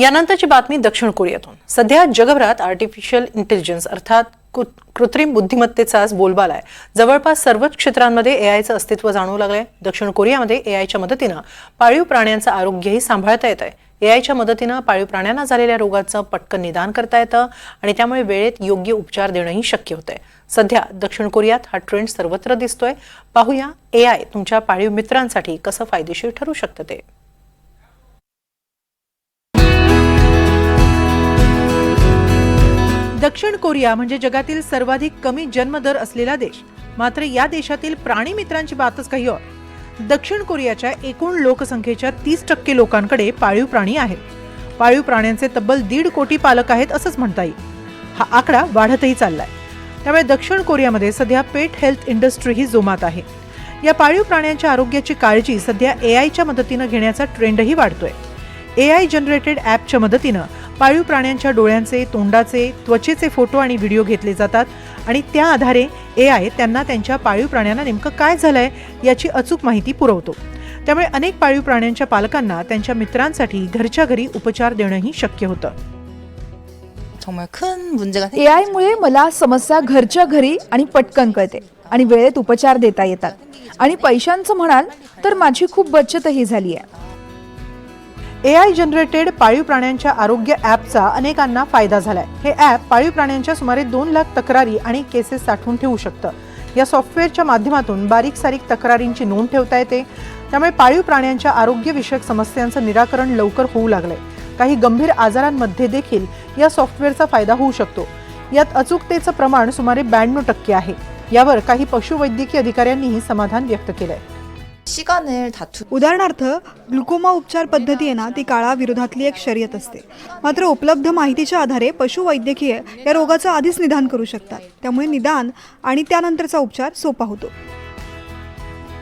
यानंतरची बातमी दक्षिण कोरियातून. सध्या जगभरात आर्टिफिशियल इंटेलिजन्स अर्थात कृ- कृत्रिम बुद्धिमत्तेचाच बोलबाला आहे. जवळपास सर्वच क्षेत्रांमध्ये एआयचं अस्तित्व जाणवू लागलंय. दक्षिण कोरियामध्ये एआयच्या मदतीनं पाळीव प्राण्यांचं आरोग्यही सांभाळता येत आहे एआयच्या मदतीनं पाळीव प्राण्यांना झालेल्या रोगाचं पटकन निदान करता येतं आणि त्यामुळे वेळेत योग्य उपचार देणंही शक्य होतंय. सध्या दक्षिण कोरियात हा ट्रेंड सर्वत्र दिसतोय. पाहूया एआय तुमच्या पाळीव मित्रांसाठी कसं फायदेशीर ठरू शकतं ते. दक्षिण कोरिया म्हणजे जगातील सर्वाधिक कमी जन्मदर असलेला देश. मात्र या देशातील प्राणी मित्रांची बातच काही और दक्षिण कोरियाच्या एकूण लोकसंख्येच्या तीस टक्के लोकांकडे पाळीव प्राणी आहेत. पाळीव प्राण्यांचे तब्बल दीड कोटी पालक आहेत असंच म्हणता येईल. हा आकडा वाढतही चाललाय. त्यामुळे दक्षिण कोरियामध्ये सध्या पेट हेल्थ इंडस्ट्री ही जोमात आहे. या पाळीव प्राण्यांच्या आरोग्याची काळजी सध्या एआयच्या मदतीनं घेण्याचा ट्रेंडही वाढतोय. ए आय जनरेटेड ॲपच्या मदतीनं पाळीव प्राण्यांच्या डोळ्यांचे तोंडाचे त्वचेचे फोटो आणि व्हिडिओ घेतले जातात आणि त्या आधारे ए आय त्यांना त्यांच्या पाळीव प्राण्यांना नेमकं काय झालंय याची अचूक माहिती पुरवतो. त्यामुळे अनेक पाळीव प्राण्यांच्या पालकांना त्यांच्या मित्रांसाठी घरच्या घरी उपचार देणंही शक्य होतं. ए आयमुळे मला समस्या घरच्या घरी आणि पटकन कळते आणि वेळेत उपचार देता येतात. आणि पैशांचं म्हणाल तर माझी खूप बचतही झाली आहे ए आय जनरेटेड पाळीव प्राण्यांच्या आरोग्य ॲपचा अनेकांना फायदा झालाय. हे ॲप पाळीव प्राण्यांच्या सुमारे दोन लाख तक्रारी आणि केसेस साठवून ठेवू शकतं. या सॉफ्टवेअरच्या माध्यमातून बारीक सारीक तक्रारींची नोंद ठेवता येते. त्यामुळे पाळीव प्राण्यांच्या आरोग्यविषयक समस्यांचं निराकरण लवकर होऊ लागलंय. काही गंभीर आजारांमध्ये देखील या सॉफ्टवेअरचा फायदा होऊ शकतो. यात अचूकतेचं प्रमाण सुमारे ब्याण्णव टक्के आहे. यावर काही पशुवैद्यकीय अधिकाऱ्यांनीही समाधान व्यक्त केलंय. 시간을 다투 उदाहरणार्थ ग्लुकोमा उपचार पद्धती आहे ना ती काळाविरोधातली एक शर्यत असते मात्र उपलब्ध माहितीच्या आधारे पशुवैद्यकीय या रोगाचं आधीच निदान करू शकतात त्यामुळे निदान आणि त्यानंतरचा उपचार सोपा होतो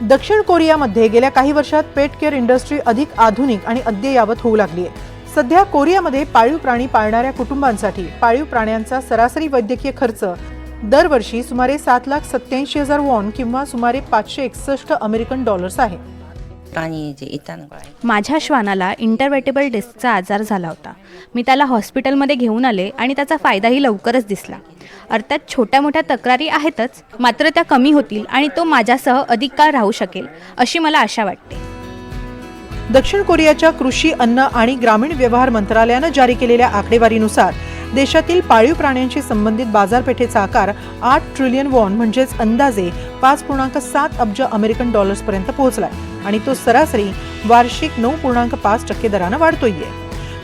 दक्षिण कोरियामध्ये गेल्या काही वर्षात पेट केअर इंडस्ट्री अधिक आधुनिक आणि अद्ययावत होऊ लागली आहे सध्या कोरियामध्ये पाळीव प्राणी पाळणाऱ्या कुटुंबांसाठी पाळीव प्राण्यांचा सरासरी वैद्यकीय खर्च दरवर्षी सुमारे सात लाख सत्याऐंशी हजार वॉन किंवा सुमारे पाचशे एकसष्ट अमेरिकन डॉलर्स आहे. माझ्या श्वानाला इंटरवेटेबल डिस्कचा आजार झाला होता. मी त्याला हॉस्पिटलमध्ये घेऊन आले आणि त्याचा फायदाही लवकरच दिसला. अर्थात छोट्या मोठ्या तक्रारी आहेतच मात्र त्या कमी होतील आणि तो माझ्यासह अधिक काळ राहू शकेल अशी मला आशा वाटते. दक्षिण कोरियाच्या कृषी अन्न आणि ग्रामीण व्यवहार मंत्रालयानं जारी केलेल्या आकडेवारीनुसार देशातील पाळीव प्राण्यांशी संबंधित बाजारपेठेचा आकार आठ ट्रिलियन वॉन म्हणजेच अंदाजे पाच पूर्णांक सात अब्ज अमेरिकन डॉलर्सपर्यंत पोहोचलाय. आणि तो सरासरी वार्षिक नऊ पूर्णांक पाच टक्के दरानं वाढतोय.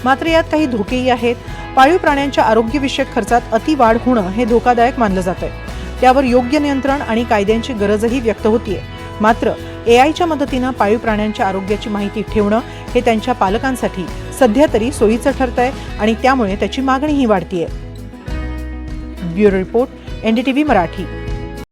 मात्र यात काही धोकेही आहेत. पाळीव प्राण्यांच्या आरोग्यविषयक खर्चात अति वाढ होणं हे धोकादायक मानलं जात आहे त्यावर योग्य नियंत्रण आणि कायद्यांची गरजही व्यक्त होतीये. मात्र एआयच्या मदतीनं पाळीव प्राण्यांच्या आरोग्याची माहिती ठेवणं हे त्यांच्या पालकांसाठी सध्या तरी सोयीचं ठरतंय आणि त्यामुळे त्याची मागणीही वाढतीये. Bureau report NDTV Marathi.